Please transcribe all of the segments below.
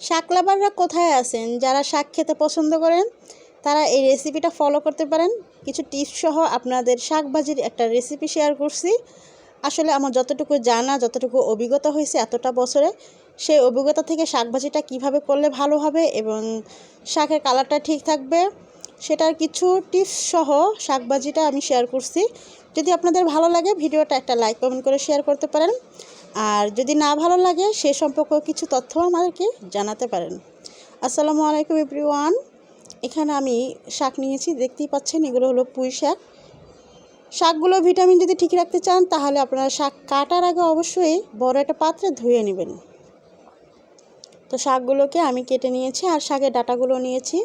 শাক লাভাররা কোথায় আছেন? যারা শাক খেতে পছন্দ করেন, তারা এই রেসিপিটা ফলো করতে পারেন। কিছু টিপস সহ আপনাদের শাক ভাজির একটা রেসিপি শেয়ার করছি। আসলে আমার যতটুকু জানা, যতটুকু অভিজ্ঞতা হয়েছে এতটা বছরে, সেই অভিজ্ঞতা থেকে শাক ভাজিটা কীভাবে করলে ভালো হবে এবং শাকের কালারটা ঠিক থাকবে, সেটার কিছু টিপস সহ শাক ভাজিটা আমি শেয়ার করছি। যদি আপনাদের ভালো লাগে, ভিডিওটা একটা লাইক কমেন্ট করে শেয়ার করতে পারেন। আর যদি না ভালো লাগে সে সম্পর্কে কিছু তথ্য আমাদেরকে জানাতে পারেন। আসসালামু আলাইকুম এভরিওয়ান। এখানে আমি শাক নিয়েছি, দেখতেই পাচ্ছেন, এগুলো হলো পুঁই শাক। শাকগুলো ভিটামিন যদি ঠিক রাখতে চান, তাহলে আপনারা শাক কাটার আগে অবশ্যই বড় একটা পাত্রে ধুয়ে নেবেন। তো শাকগুলোকে আমি কেটে নিয়েছি আর শাকের ডাটাগুলো নিয়েছি।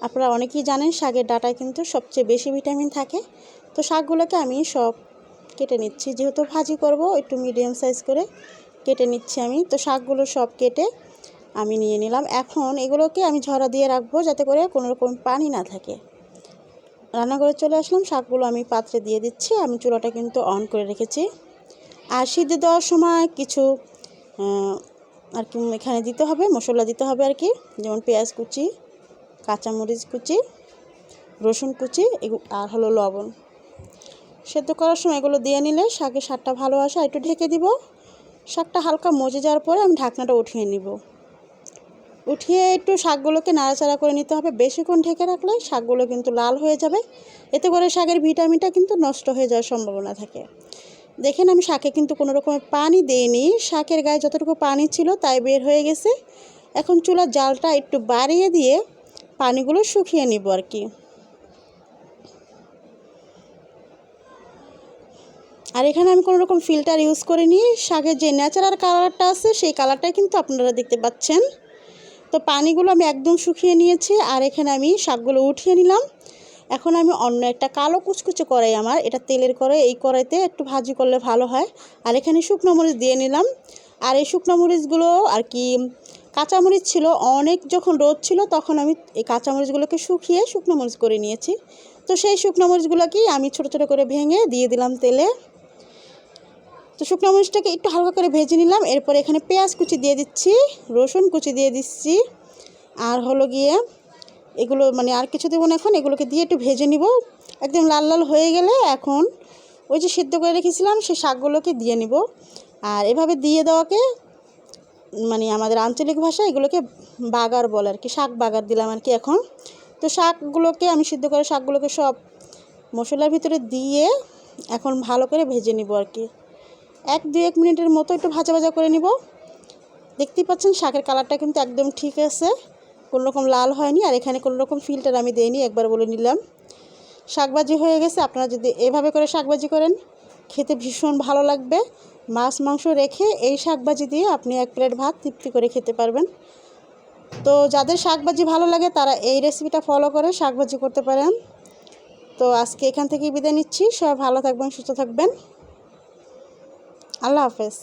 আপনারা অনেকেই জানেন, শাকের ডাটায় কিন্তু সবচেয়ে বেশি ভিটামিন থাকে। তো শাকগুলোকে আমি সব কেটে নিচ্ছি। যেহেতু ভাজি করব, একটু মিডিয়াম সাইজ করে কেটে নিচ্ছি আমি। তো শাকগুলো সব কেটে আমি নিয়ে নিলাম। এখন এগুলোকে আমি ঝরা দিয়ে রাখব যাতে করে কোনো রকম পানি না থাকে। রান্নাঘরে চলে আসলাম। শাকগুলো আমি পাত্রে দিয়ে দিচ্ছি। আমি চুলাটা কিন্তু অন করে রেখেছি। আর সিদ্ধ দেওয়ার সময় কিছু আর কি এখানে দিতে হবে, মশলা দিতে হবে আর কি। যেমন পেঁয়াজ কুচি, কাঁচামরিচ কুচি, রসুন কুচি আর হলো লবণ। সেদ্ধ করার সময় এগুলো দিয়ে নিলে শাকের স্বাদটা ভালো আসে। আর একটু ঢেকে দিব। শাকটা হালকা মজে যাওয়ার পরে আমি ঢাকনাটা উঠিয়ে নিব। উঠিয়ে একটু শাকগুলোকে নাড়াচাড়া করে নিতে হবে। বেশিক্ষণ ঢেকে রাখলে শাকগুলো কিন্তু লাল হয়ে যাবে। এতে করে শাকের ভিটামিনটা কিন্তু নষ্ট হয়ে যাওয়ার সম্ভাবনা থাকে। দেখেন আমি শাকে কিন্তু কোনো রকমের পানি দেইনি। শাকের গায়ে যতটুকু পানি ছিল তাই বের হয়ে গেছে। এখন চুলার জালটা একটু বাড়িয়ে দিয়ে পানিগুলো শুকিয়ে নিব আর কি। আর এখানে আমি কোনো রকম ফিল্টার ইউজ করিনি। শাকের যে ন্যাচারাল কালারটা আছে, সেই কালারটাই কিন্তু আপনারা দেখতে পাচ্ছেন। তো পানিগুলো আমি একদম শুকিয়ে নিয়েছি আর এখানে আমি শাকগুলো উঠিয়ে নিলাম। এখন আমি অন্য একটা কালো কুচকুচে কড়াই আমার, এটা তেলের কড়াই এই কড়াইতে একটু ভাজি করলে ভালো হয়। আর এখানে শুকনো মরিচ দিয়ে নিলাম। আর এই শুকনো মরিচগুলো আর কি কাঁচামরিচ ছিল, অনেক যখন রোদ ছিল তখন আমি এই কাঁচামরিচগুলোকে শুকিয়ে শুকনো মরিচ করে নিয়েছি। তো সেই শুকনো মরিচগুলোকেই আমি ছোটো ছোটো করে ভেঙে দিয়ে দিলাম তেলে। তো শুকনো মরিচটাকে একটু হালকা করে ভেজে নিলাম। এরপর এখানে পেঁয়াজ কুচি দিয়ে দিচ্ছি, রসুন কুচি দিয়ে দিচ্ছি, আর হলো গিয়ে এগুলো মানে আর কিছু দেবো না এখন, এগুলোকে দিয়ে একটু ভেজে নিব। একদম লাল লাল হয়ে গেলে এখন ওই যে সিদ্ধ করে রেখেছিলাম, সেই শাকগুলোকে দিয়ে নিব। আর এভাবে দিয়ে দেওয়াকে মানে আমাদের আঞ্চলিক ভাষা এগুলোকে বাগার বলে আর কি, শাক বাগার দিলাম আর কি এখন। তো শাকগুলোকে আমি সিদ্ধ করে শাকগুলোকে সব মশলার ভিতরে দিয়ে এখন ভালো করে ভেজে নিব আর কি। এক দু এক মিনিটের মতো একটু ভাজা ভাজা করে নিব। দেখতেই পাচ্ছেন শাকের কালারটা কিন্তু একদম ঠিক আছে, কোনো রকম লাল হয়নি। আর এখানে কোনো রকম ফিল্টার আমি দেইনি, একবার বলে নিলাম। শাকবাজি হয়ে গেছে, আপনারা যদি এভাবে করে শাকবাজি করেন, খেতে ভীষণ ভালো লাগবে। মাছ, মাংস রেখে এই শাকবাজি দিয়ে আপনি এক প্লেট ভাত তৃপ্তি করে খেতে পারবেন। তো যাদের শাকবাজি ভালো লাগে, তারা এই রেসিপিটা ফলো করে শাকবাজি করতে পারেন। তো আজকে এখান থেকেই বিদায় নিচ্ছি। সবাই ভালো থাকবেন, সুস্থ থাকবেন। আল্লাহ হাফেজ।